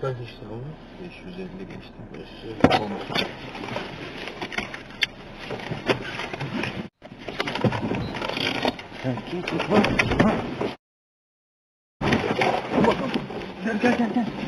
Kaç işte oldu? 550 geçti. 550 olmuş. Gel gel gel gel. Gel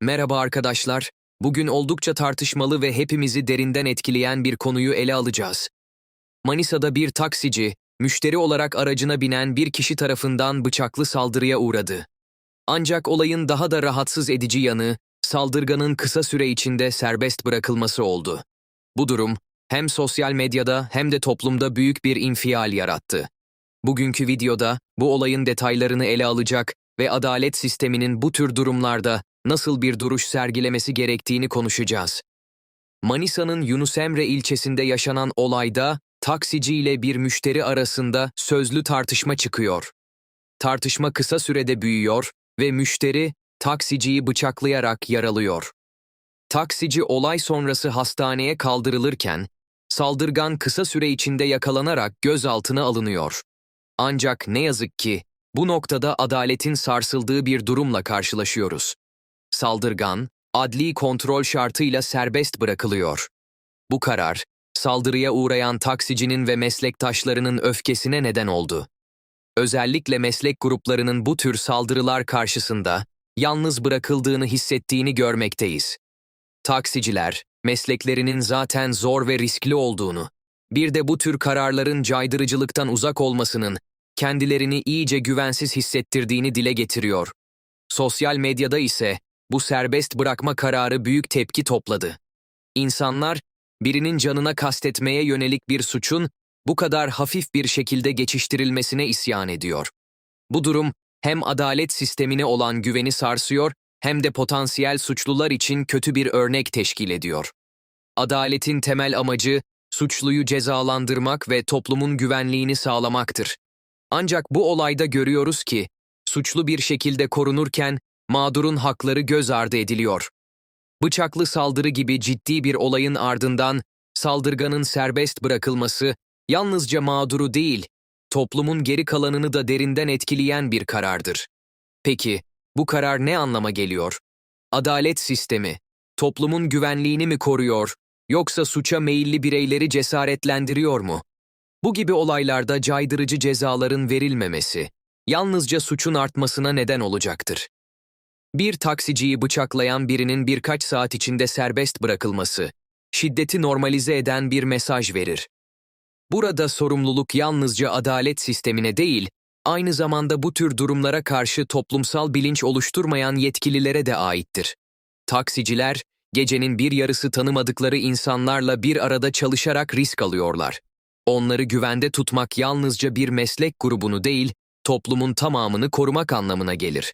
Merhaba arkadaşlar. Bugün oldukça tartışmalı ve hepimizi derinden etkileyen bir konuyu ele alacağız. Manisa'da bir taksici, müşteri olarak aracına binen bir kişi tarafından bıçaklı saldırıya uğradı. Ancak olayın daha da rahatsız edici yanı, saldırganın kısa süre içinde serbest bırakılması oldu. Bu durum, hem sosyal medyada hem de toplumda büyük bir infial yarattı. Bugünkü videoda bu olayın detaylarını ele alacak ve adalet sisteminin bu tür durumlarda nasıl bir duruş sergilemesi gerektiğini konuşacağız. Manisa'nın Yunus Emre ilçesinde yaşanan olayda taksici ile bir müşteri arasında sözlü tartışma çıkıyor. Tartışma kısa sürede büyüyor ve müşteri taksiciyi bıçaklayarak yaralıyor. Taksici olay sonrası hastaneye kaldırılırken saldırgan kısa süre içinde yakalanarak gözaltına alınıyor. Ancak ne yazık ki bu noktada adaletin sarsıldığı bir durumla karşılaşıyoruz. Saldırgan, adli kontrol şartıyla serbest bırakılıyor. Bu karar, saldırıya uğrayan taksicinin ve meslektaşlarının öfkesine neden oldu. Özellikle meslek gruplarının bu tür saldırılar karşısında yalnız bırakıldığını hissettiğini görmekteyiz. Taksiciler, mesleklerinin zaten zor ve riskli olduğunu, bir de bu tür kararların caydırıcılıktan uzak olmasının kendilerini iyice güvensiz hissettirdiğini dile getiriyor. Sosyal medyada ise bu serbest bırakma kararı büyük tepki topladı. İnsanlar, birinin canına kastetmeye yönelik bir suçun bu kadar hafif bir şekilde geçiştirilmesine isyan ediyor. Bu durum hem adalet sistemine olan güveni sarsıyor hem de potansiyel suçlular için kötü bir örnek teşkil ediyor. Adaletin temel amacı suçluyu cezalandırmak ve toplumun güvenliğini sağlamaktır. Ancak bu olayda görüyoruz ki suçlu bir şekilde korunurken mağdurun hakları göz ardı ediliyor. Bıçaklı saldırı gibi ciddi bir olayın ardından saldırganın serbest bırakılması yalnızca mağduru değil, toplumun geri kalanını da derinden etkileyen bir karardır. Peki, bu karar ne anlama geliyor? Adalet sistemi, toplumun güvenliğini mi koruyor, yoksa suça meyilli bireyleri cesaretlendiriyor mu? Bu gibi olaylarda caydırıcı cezaların verilmemesi, yalnızca suçun artmasına neden olacaktır. Bir taksiciyi bıçaklayan birinin birkaç saat içinde serbest bırakılması, şiddeti normalize eden bir mesaj verir. Burada sorumluluk yalnızca adalet sistemine değil, aynı zamanda bu tür durumlara karşı toplumsal bilinç oluşturmayan yetkililere de aittir. Taksiciler, gecenin bir yarısı tanımadıkları insanlarla bir arada çalışarak risk alıyorlar. Onları güvende tutmak yalnızca bir meslek grubunu değil, toplumun tamamını korumak anlamına gelir.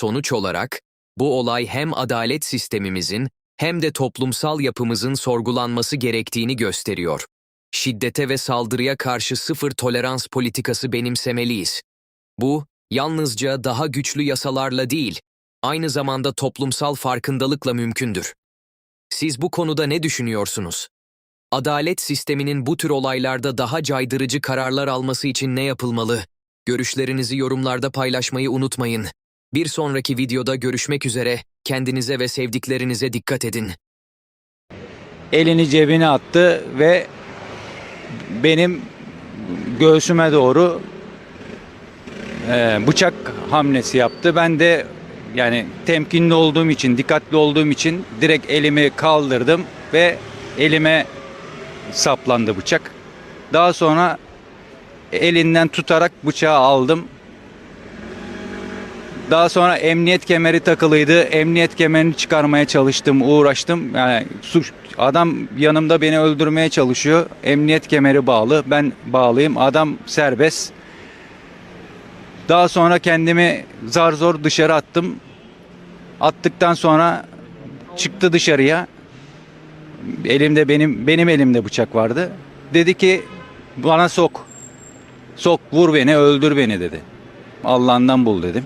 Sonuç olarak, bu olay hem adalet sistemimizin hem de toplumsal yapımızın sorgulanması gerektiğini gösteriyor. Şiddete ve saldırıya karşı sıfır tolerans politikası benimsemeliyiz. Bu, yalnızca daha güçlü yasalarla değil, aynı zamanda toplumsal farkındalıkla mümkündür. Siz bu konuda ne düşünüyorsunuz? Adalet sisteminin bu tür olaylarda daha caydırıcı kararlar alması için ne yapılmalı? Görüşlerinizi yorumlarda paylaşmayı unutmayın. Bir sonraki videoda görüşmek üzere, kendinize ve sevdiklerinize dikkat edin. elini cebine attı ve benim göğsüme doğru e, bıçak hamlesi yaptı. Ben de yani temkinli olduğum için, dikkatli olduğum için direkt elimi kaldırdım ve elime saplandı bıçak. Daha sonra elinden tutarak bıçağı aldım. Daha sonra emniyet kemeri takılıydı. Emniyet kemerini çıkarmaya çalıştım, uğraştım. Yani suç, Adam yanımda beni öldürmeye çalışıyor. Emniyet kemeri bağlı. Ben bağlıyım. Adam serbest. Daha sonra kendimi zar zor dışarı attım. Attıktan sonra çıktı dışarıya. Elimde benim benim elimde bıçak vardı. Dedi ki bana sok. Sok vur beni öldür beni dedi. Allah'ından bul dedim.